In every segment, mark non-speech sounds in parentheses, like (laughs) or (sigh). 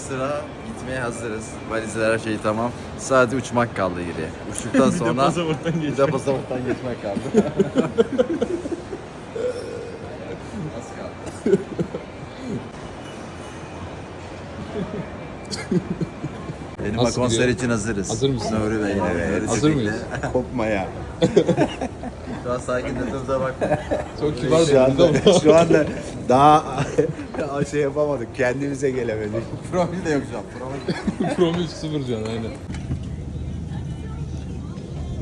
Mısır'a gitmeye hazırız. Valizler her şey tamam. Sadece uçmak kaldı geriye. Uçtuktan (laughs) sonra pasaporttan bir de pasaporttan geçmek kaldı. (laughs) Az kaldı. (laughs) Benim Nasıl konser gidiyor? için hazırız. Hazır mısın? Nuri Bey. Evet. Hazır mıyız? Kopmaya. Şu an sakin durduğumuza bakma. Çok kibar Şu anda, şu anda daha şey yapamadık. Kendimize gelemedik. (laughs) Profil de yok şu an. Profil. Promi 3-0 can aynen.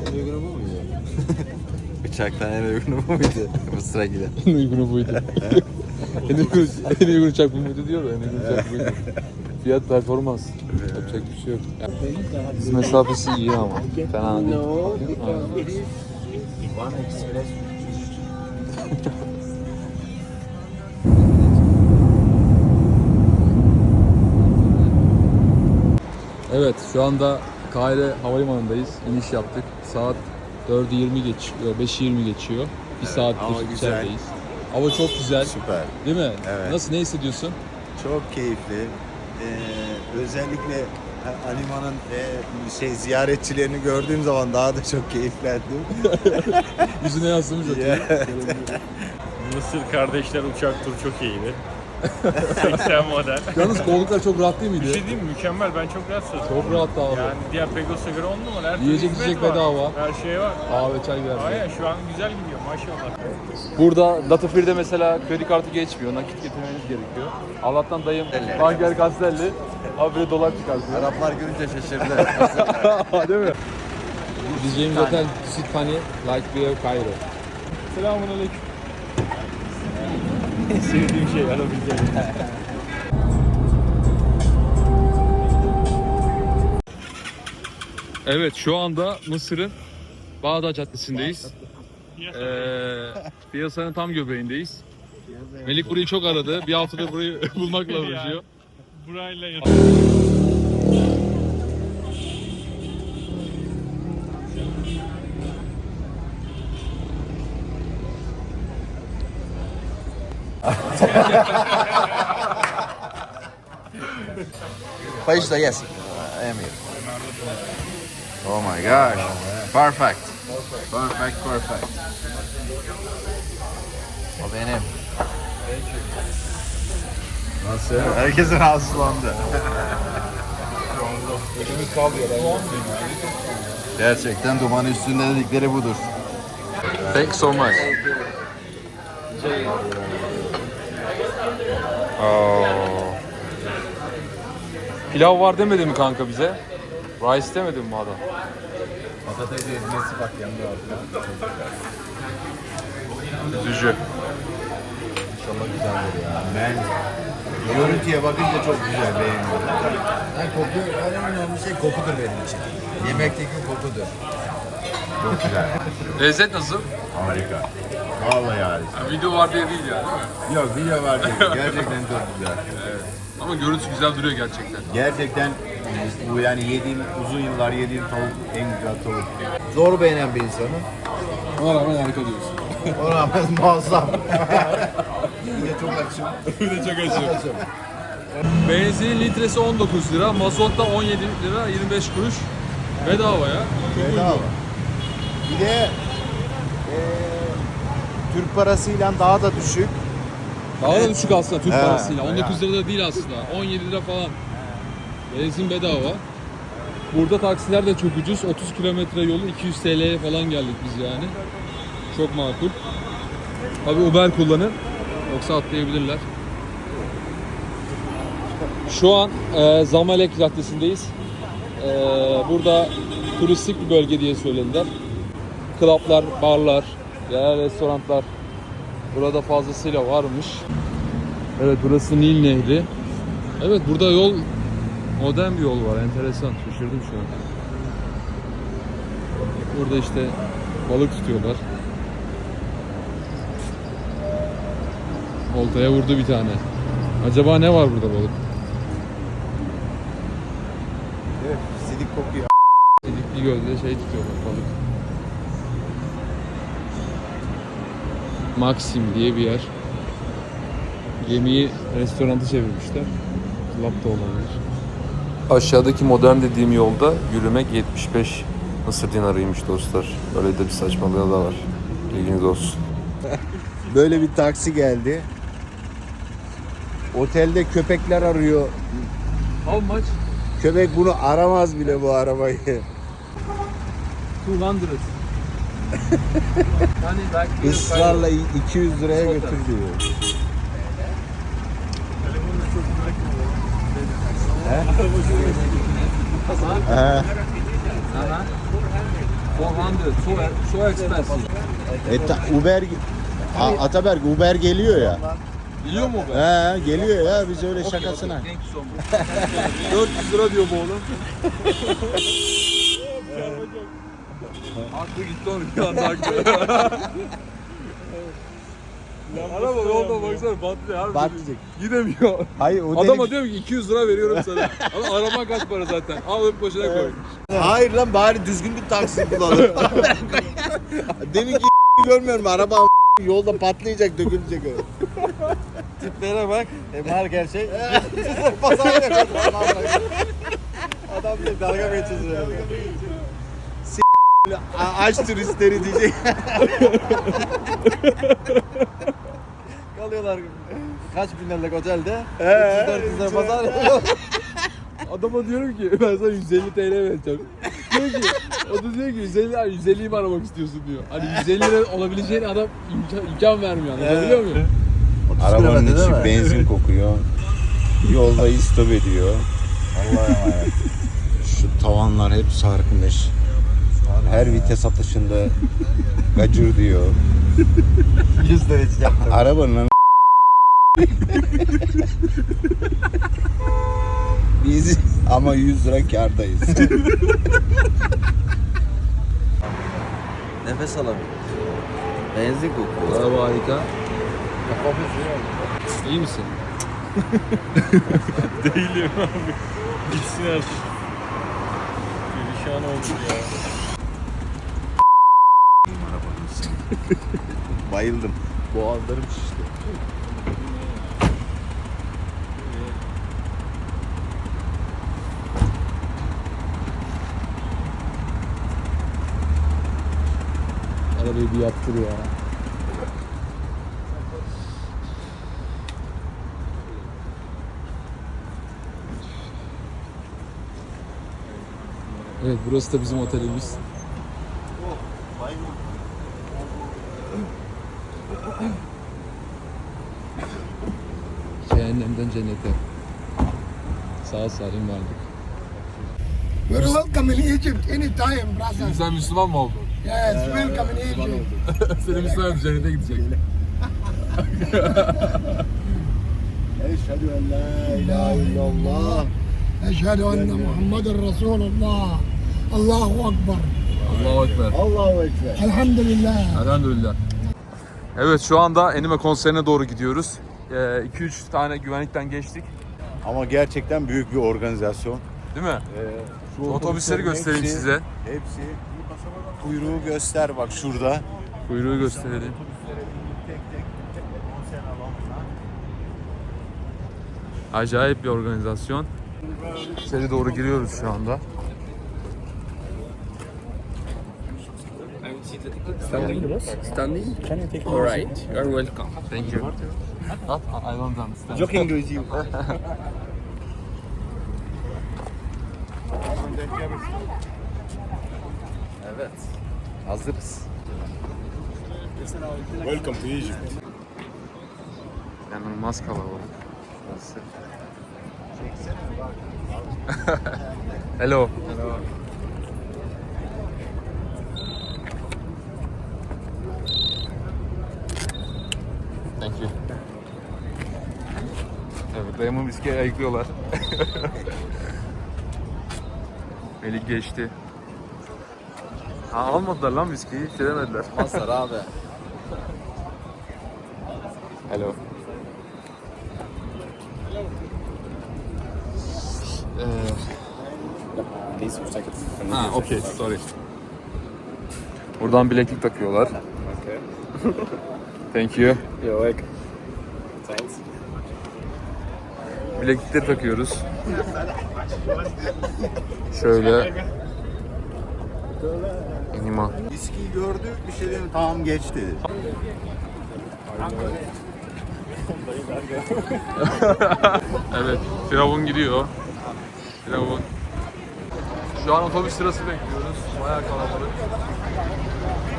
En uygunu bu muydu? (laughs) Uçaktan en uygunu bu muydu? (laughs) Mısır'a giden. En uygunu buydu. en uygun, en uygun uçak bu muydu diyor da en uygun uçak buydu. Fiyat performans. Yapacak bir şey yok. Biz mesafesi iyi ama. Fena değil. Evet şu anda Kahire Havalimanı'ndayız. İniş yaptık. Saat 4'ü 20 geçiyor, 5'i 20 geçiyor. Bir saattir hava güzel. içerideyiz. Hava çok güzel. Süper. Değil mi? Evet. Nasıl, ne hissediyorsun? Çok keyifli. Ee, özellikle Anima'nın e, şey ziyaretçilerini gördüğüm zaman daha da çok keyiflendim. (laughs) Yüzüne yansımış Ya. (laughs) Mısır kardeşler uçak turu çok iyiydi. 80 model. Yalnız koltuklar çok rahat değil Bir miydi? şey diyeyim mi? Mükemmel. Ben çok rahat sığdım. Çok rahat abi. Yani diğer Pegasus'a göre 10 numara. Her türlü Yiyecek hizmet içecek var. bedava. Her şey var. Kahve çay geldi. Aynen şu an güzel gidiyor maşallah. Burada Datafir'de mesela kredi kartı geçmiyor. Nakit getirmeniz gerekiyor. Allah'tan dayım Banker Castelli. Abi böyle dolar çıkartıyor. Araplar görünce şaşırdı. (laughs) Değil mi? Diyeceğimiz otel Sitani Like View Cairo. Selamun aleyküm. En sevdiğim şey alabileceğim. Evet şu anda Mısır'ın Bağdat Caddesi'ndeyiz. Ee, piyasanın tam göbeğindeyiz. Melik burayı çok aradı. Bir haftadır burayı (laughs) bulmakla uğraşıyor. Burayla (laughs) País yes. Emir. Oh my gosh. Perfect. Perfect, perfect. O benim. Nasıl? Herkes rahatsızlandı. Gerçekten duman üstünde dedikleri budur. Thanks so much. Pilav var demedi mi kanka bize? Rice demedi mi adam? Patates ezmesi bak yanında var. Üzücü. İnşallah güzeldir ya. Ben görüntüye bakınca çok güzel beğeniyorum. Yani koku, en önemli şey kokudur benim için. Yemekteki kokudur. Çok güzel. Lezzet nasıl? Harika. Vallahi harika. Ya, video var diye değil yani değil mi? Yok video var değil. (laughs) Gerçekten çok güzel. Ama görüntüsü güzel duruyor gerçekten. Gerçekten bu yani yediğim uzun yıllar yediğim tavuk en güzel tavuk. Zor beğenen bir insanım. Ona rağmen harika diyorsun. Ona rağmen (laughs) muazzam. Bir de çok açım. (laughs) Bir de çok acı. Benzinin litresi 19 lira, mazot da 17 lira 25 kuruş. Bedava ya. Çok Bedava. uygun. Bir de eee Türk parasıyla daha da düşük. Daha da düşük aslında Türk He, parasıyla. bayağı. 19 lira da değil aslında. 17 lira falan. Benzin bedava. Burada taksiler de çok ucuz. 30 kilometre yolu 200 TL'ye falan geldik biz yani. Çok makul. Tabi Uber kullanın. Yoksa atlayabilirler. Şu an e, Zamalek Caddesi'ndeyiz. E, burada turistik bir bölge diye söylediler. Klaplar, barlar, yerel restoranlar burada fazlasıyla varmış. Evet burası Nil Nehri. Evet burada yol modern bir yol var. Enteresan. Şaşırdım şu an. Burada işte balık tutuyorlar. Oltaya vurdu bir tane. Acaba ne var burada balık? Evet, sidik kokuyor. Sidikli gölde şey tutuyorlar balık. Maxim diye bir yer. Gemiyi restorantı çevirmişler. Club da olabilir. Aşağıdaki modern dediğim yolda yürümek 75 Mısır dinarıymış dostlar. Böyle de bir saçmalığı da var. İlginiz olsun. (laughs) Böyle bir taksi geldi. Otelde köpekler arıyor. How much? Köpek bunu aramaz bile bu arabayı. 200. Israrla 200 liraya götür diyor. He? 400. So, so expensive. E, Uber A- Ataberk Uber geliyor ya. Biliyor mu be? He geliyor ya biz öyle şakasına. You so much. (laughs) 400 lira diyor bu oğlum. (laughs) Aklı gitti onun bir anda aklı. Araba yolda baksana patlıyor. harbi. Batacak. Gidemiyor. Hayır o Adama delik- diyorum ki 200 lira veriyorum sana. (laughs) Ama araba kaç para zaten. Al öp başına koy. Hayır lan bari düzgün bir taksi bulalım. (laughs) Demin ki (laughs) görmüyorum araba yolda patlayacak dökülecek öyle. Tiplere bak. Hem her gerçek. Pazar. Adam bir dalga geçiyor. Aç turistleri diyecek. Kalıyorlar kaç bin liralık otelde. He. 300 lira pazar yapıyor. (laughs) Adama diyorum ki ben sana 150 TL vereceğim. Diyor ki, o da diyor ki 150 lira 150'yi mi aramak istiyorsun diyor. Hani 150 lira olabileceğini adam imkan, imkan vermiyor anlatabiliyor muyum? Arabanın içi mi? benzin kokuyor. Yolda istop ediyor. Allah'a emanet. Şu tavanlar hep sarkmış. Her vites atışında gacır diyor. 100 lira için yaptım. Arabanın Biz ama 100 lira kardayız. Nefes alamıyorum. Benzin kokuyor. Araba harika. İyi misin? (laughs) Değilim abi. Gitsin her şey. Perişan oldum ya. (laughs) Bayıldım. Boğazlarım şişti. Arabayı bir yaptır ya. Evet burası da bizim otelimiz. (clears throat) Cehennemden cennete. Sağ salim vardık. We're welcome in Egypt anytime brother. Sen Müslüman mı oldun? Yes, welcome in Egypt. (laughs) Seni Müslüman cennete gidecek. Eşhedü en la ilahe illallah. Eşhedü enne Muhammeden Resulullah. Allahu Ekber. Allahu Ekber. Allahu Ekber. Elhamdülillah. Elhamdülillah. Evet şu anda Anime konserine doğru gidiyoruz. 2-3 tane güvenlikten geçtik. Ama gerçekten büyük bir organizasyon. Değil mi? Şu Otobüsleri göstereyim hepsi- size. Hepsi. Kuyruğu göster bak şurada. Kuyruğu gösterelim. Acayip bir organizasyon. İçeri doğru giriyoruz şu anda. Standing? Standing? All right, you are welcome. Thank you. I don't understand. Joking with you. Evet. Hazırız. Welcome to Egypt. İnanılmaz kalabalık. Burası. (laughs) Hello. Dayımın viskiyi ayıklıyorlar. (laughs) Melih geçti. Ha, almadılar lan viskiyi, hiç şey demediler. Masar abi. Hello. Ha, okey, sorry. Buradan bileklik takıyorlar. Thank you. You're welcome. Thanks. Bileklikleri takıyoruz. Şöyle. Anima. Viskiyi gördü bir şey dedi tamam geç dedi. Evet, Firavun gidiyor. Firavun. Şu an otobüs sırası bekliyoruz. Bayağı kalabalık.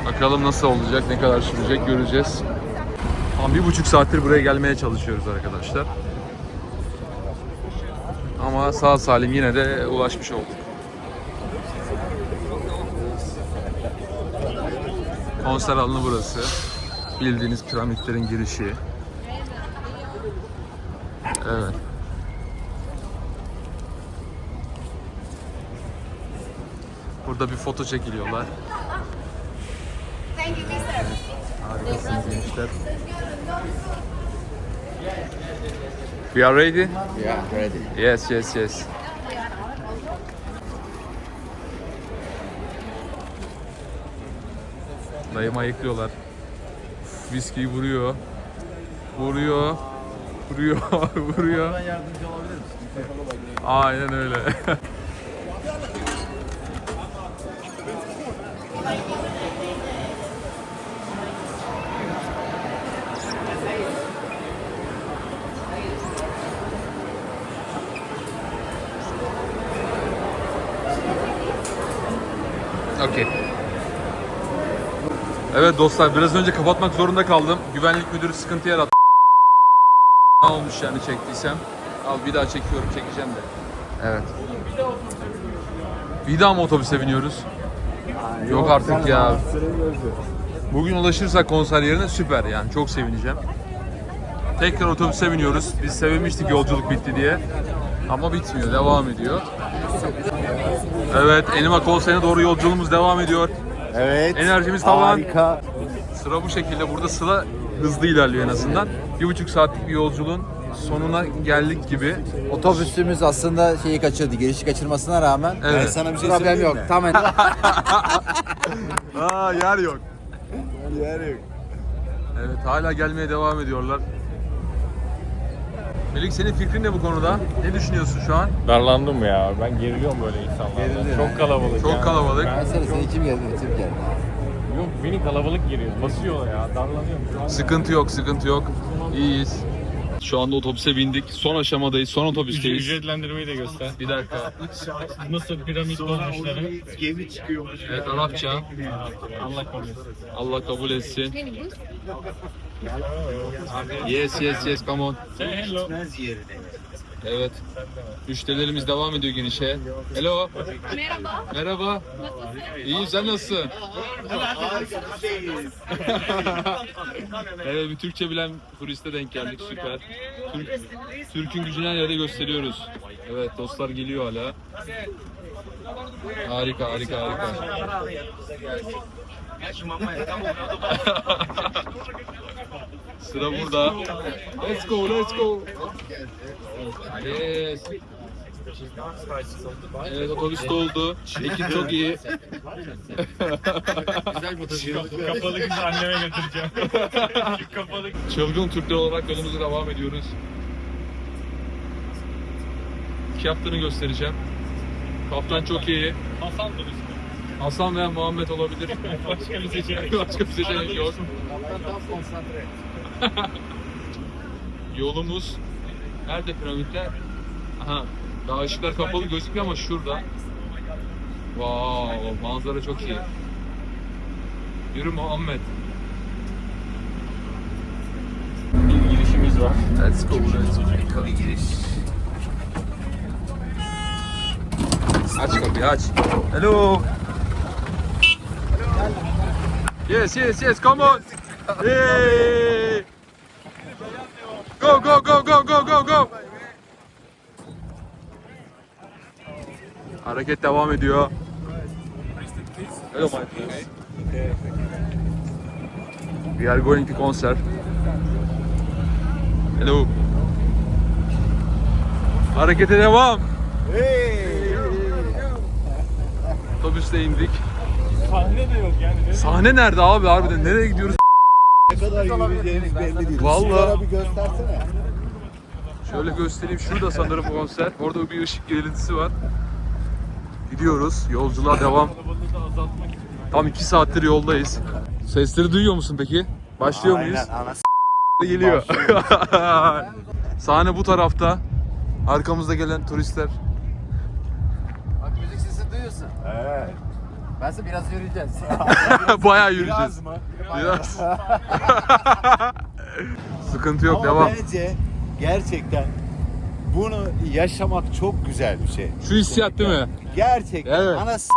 Bakalım nasıl olacak, ne kadar sürecek göreceğiz. Tam bir buçuk saattir buraya gelmeye çalışıyoruz arkadaşlar. Ama sağ salim yine de ulaşmış olduk. Konser alanı burası. Bildiğiniz piramitlerin girişi. Evet. Burada bir foto çekiliyorlar. Harikasınız gençler. We are ready? Yeah, ready. Yes, yes, yes. Dayım ayıklıyorlar. Viskiyi vuruyor. Vuruyor. Vuruyor. (laughs) vuruyor. Ben yardımcı olabilir misin? Aynen öyle. (laughs) Okey. Evet dostlar biraz önce kapatmak zorunda kaldım. Güvenlik müdürü sıkıntı yarattı. Ne olmuş yani çektiysem. Al bir daha çekiyorum çekeceğim de. Evet. Bir daha mı otobüse biniyoruz? Yok artık ya. Bugün ulaşırsak konser yerine süper yani çok sevineceğim. Tekrar otobüse biniyoruz. Biz sevinmiştik yolculuk bitti diye. Ama bitmiyor, devam ediyor. Evet, Enima konserine doğru yolculuğumuz devam ediyor. Evet. Enerjimiz tavan. Harika. Sıra bu şekilde. Burada sıra hızlı ilerliyor en azından. Bir buçuk saatlik bir yolculuğun sonuna geldik gibi. Otobüsümüz aslında şeyi kaçırdı. Girişi kaçırmasına rağmen Ben Evet. sana bir şey problem söyleyeyim yok. mi? Tamamen (laughs) Aa yer yok. Yer yok. Evet hala gelmeye devam ediyorlar. Melik senin fikrin ne bu konuda? Ne düşünüyorsun şu an? Darlandım ya. Ben geriliyorum böyle insanlardan. Gerildin Çok kalabalık Çok ya. kalabalık. Ben- Mesela seni kim geldi? Kim beni kalabalık giriyor. Basıyor ya. An Sıkıntı yok, sıkıntı yok. İyiyiz. Şu anda otobüse bindik. Son aşamadayız, son otobüsteyiz. Ücretlendirmeyi de göster. Bir dakika. Nasıl piramit dolmuşları? Gemi çıkıyor. Evet Arapça. Allah kabul etsin. Allah kabul etsin. Yes, yes, yes, come on. Say hello. Evet. Müşterilerimiz devam ediyor girişe. Hello. Merhaba. Merhaba. İyiyim, sen nasılsın? evet, bir Türkçe bilen turiste denk geldik, süper. Türk, Türk'ün gücünü her yerde gösteriyoruz. Evet, dostlar geliyor hala. Harika, harika, harika. (laughs) Sıra burada. Let's go, let's go. Yes. Evet otobüs doldu. Ekip çok iyi. Kapalı kızı anneme götüreceğim. (laughs) Kapalı Çılgın Türkler olarak yolumuza devam ediyoruz. İki yaptığını göstereceğim. Kaptan çok iyi. Hasan turist. Hasan veya Muhammed olabilir. (laughs) Başka bir seçenek. (laughs) Başka bir seçenek yok. Yolumuz nerede piramitler? Aha. Daha ışıklar kapalı gözüküyor ama şurada. Wow, manzara çok iyi. Yürü Muhammed. Bir girişimiz var. Let's go, let's go. Aç kapıyı aç. Hello. Yes, yes, yes, come on. Hey. Go, go, go, go, go, go. Hareket devam ediyor. Hello, my friends. We are going to concert. Hello. Harekete devam. Otobüste indik. Sahne de yok yani. Ne Sahne nerede abi harbiden? Nereye gidiyoruz? Kadar yürüyeceğimiz belli değil. Vallahi. Işıklara bir göstersene. Şöyle göstereyim. Şurada sanırım konser. Orada bir ışık gelintisi var. Gidiyoruz. Yolculuğa devam. Tam 2 saattir yoldayız. Sesleri duyuyor musun peki? Başlıyor muyuz? Aynen ana s- (laughs) Geliyor. (laughs) Sahne bu tarafta. Arkamızda gelen turistler. Bak müzik sesi duyuyorsun. Evet. Ben size biraz yürüyeceğiz. (laughs) (laughs) Bayağı yürüyeceğiz. mı? Biraz. (laughs) Sıkıntı yok Ama devam. bence gerçekten bunu yaşamak çok güzel bir şey. Şu hissiyat değil mi? Gerçekten Evet. ana s-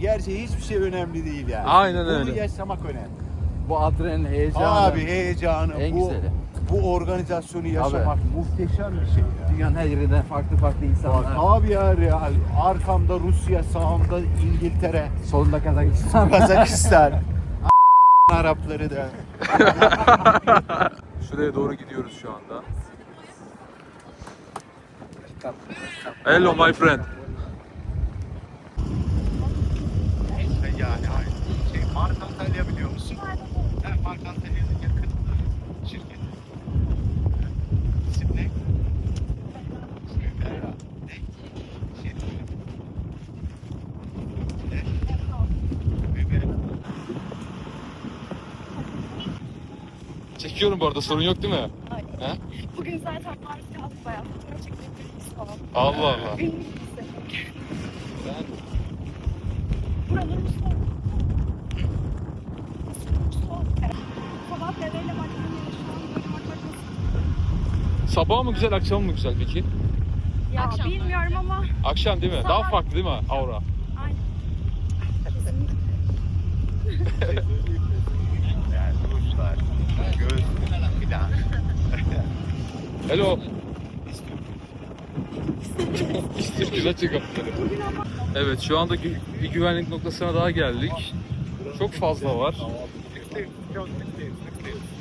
gerçeği hiçbir şey önemli değil yani. Aynen Bunu öyle. yaşamak önemli. Bu adrenalin heyecanı. Abi heyecanı, En bu, güzeli. Bu organizasyonu yaşamak muhteşem bir şey. ya. Dünyanın her yerinden farklı farklı Bak insanlar. abi ya real. Arkamda Rusya, sağımda İngiltere, Solunda Kazakistan. (laughs) Kazakistan. Arapları da. (laughs) Şuraya doğru gidiyoruz şu anda. Hello my friend. Yani şey Mark Çekiyorum bu arada sorun yok değil mi? Bugün zaten maruz kaldık bayağı fotoğraf çekmeyi falan. Allah Allah. Ünlü. Buranın son. Son. Evet. Sabah dedeyle baktığım yere şu an böyle bakmak nasıl? Sabah mı güzel akşam mı güzel peki? Ya bilmiyorum ama Akşam değil mi? Daha farklı değil mi aura? aynen. Kesinlikle. Yani rujlar, göz filan. Hello. İstir güzel çıkıyor. Evet şu anda gü- bir güvenlik noktasına daha geldik. Çok fazla var.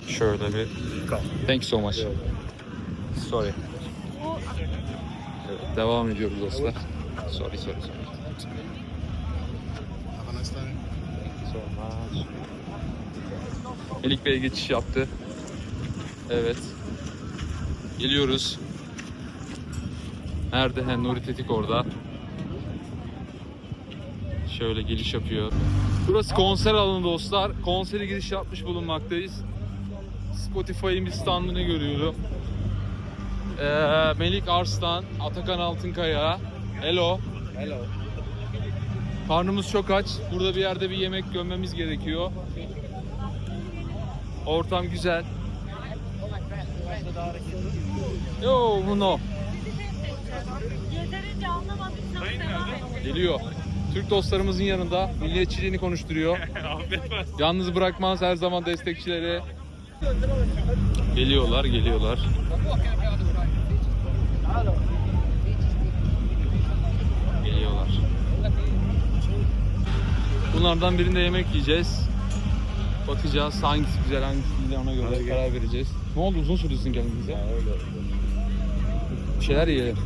Şöyle bir. Thank you so much. Sorry. Evet, devam ediyoruz dostlar. Sorry sorry sorry. So much. Melik Bey geçiş yaptı. Evet. Geliyoruz. Nerede? Ha, Nuri Tetik orada. Şöyle giriş yapıyor. Burası konser alanı dostlar. Konsere giriş yapmış bulunmaktayız. Spotify'ın bir standını görüyorum. Ee, Melik Arslan, Atakan Altınkaya. Hello. Hello. Karnımız çok aç. Burada bir yerde bir yemek gömmemiz gerekiyor. Ortam güzel. Yo, no. Yeterince anlamadıysam devam et. Geliyor. Türk dostlarımızın yanında milliyetçiliğini konuşturuyor. Yalnız bırakmaz her zaman destekçileri. Geliyorlar. Geliyorlar. Bunlardan birinde yemek yiyeceğiz. Bakacağız hangisi güzel hangisi değil ona göre karar vereceğiz. Ne oldu uzun sürdürsün kendinize? Bir şeyler yiyelim.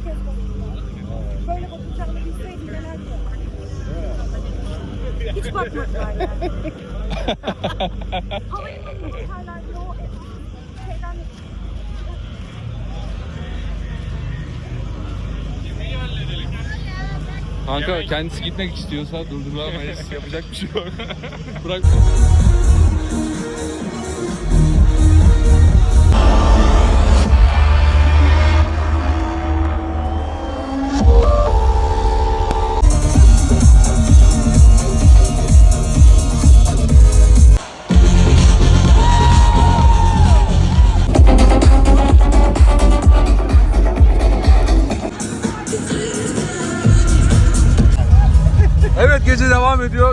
Böyle bakacağını bilseydim neler. Hiç bakmadılar yani. (laughs) Havalimanı otellerinde Kanka kendisi gitmek istiyorsa durduramayız. (laughs) Yapacak bir şey yok. (laughs) Bırak.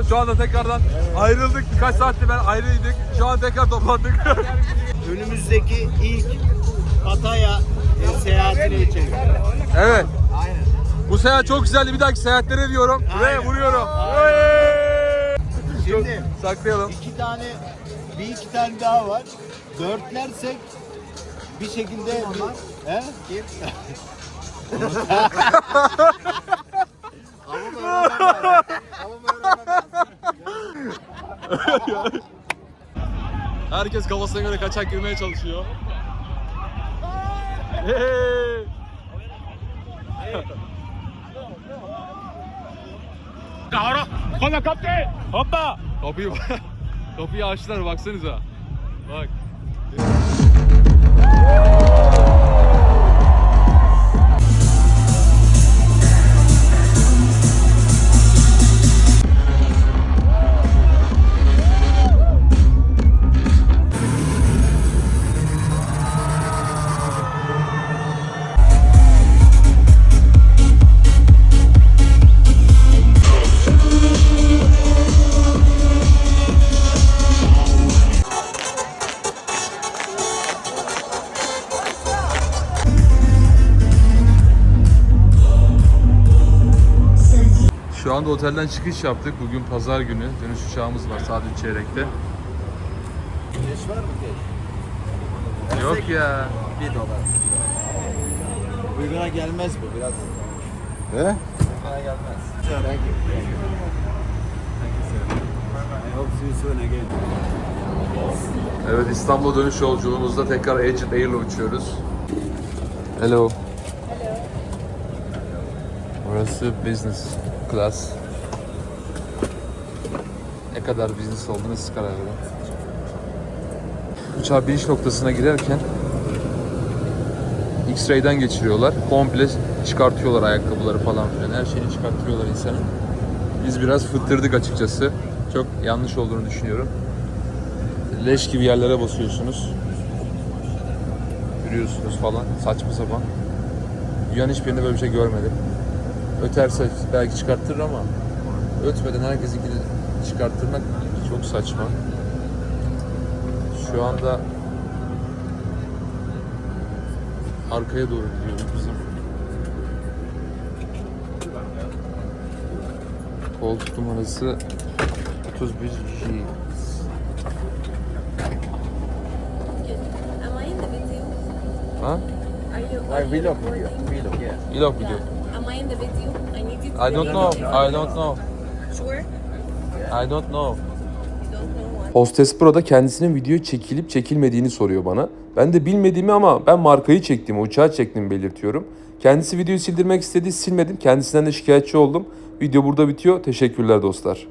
Şu anda tekrardan ayrıldık. Birkaç saattir ben ayrıydık. Şu an tekrar toplandık. (laughs) Önümüzdeki ilk Pataya e, seyahatine içelim. evet. Aynen. Bu seyahat çok güzeldi. Bir dahaki seyahatlere diyorum. Ve Aynen. vuruyorum. Şimdi Saklayalım. iki tane, bir iki tane daha var. Dörtlersek bir şekilde bir... He? (laughs) (laughs) kaçak girmeye çalışıyor. Hey! Hoppa! Kapıyı, (laughs) kapıyı açtılar baksanıza. Anda otelden çıkış yaptık. Bugün pazar günü. Dönüş uçağımız var saat 3 çeyrekte. Keş var mı keş? Yok ya. 1 dolar. Uyguna gelmez bu biraz. He? Uyguna gelmez. Thank you. I hope see you soon again. Evet İstanbul'a dönüş yolculuğumuzda tekrar Agent Air'le uçuyoruz. Hello. Burası business class. Ne kadar business olduğunu siz karar verin. Uçağa biniş noktasına girerken X-ray'den geçiriyorlar. Komple çıkartıyorlar ayakkabıları falan filan. Her şeyini çıkartıyorlar insanın. Biz biraz fıttırdık açıkçası. Çok yanlış olduğunu düşünüyorum. Leş gibi yerlere basıyorsunuz. Yürüyorsunuz falan. Saçma sapan. Dünyanın hiçbir yerinde böyle bir şey görmedim. Öterse belki çıkartır ama ötmeden herkesinkini çıkarttırmak çok saçma. Şu anda arkaya doğru gidiyoruz bizim. Koltuk numarası 31 G. Ha? Are you? Ay vlog video. Vlog yeah. Vlog video. Am I in the video? I need you to. I don't know. I don't know. Sure. I don't know. You don't know what? Hostes burada kendisinin video çekilip çekilmediğini soruyor bana. Ben de bilmediğimi ama ben markayı çektiğimi, uçağı çektiğimi belirtiyorum. Kendisi videoyu sildirmek istedi, silmedim. Kendisinden de şikayetçi oldum. Video burada bitiyor. Teşekkürler dostlar.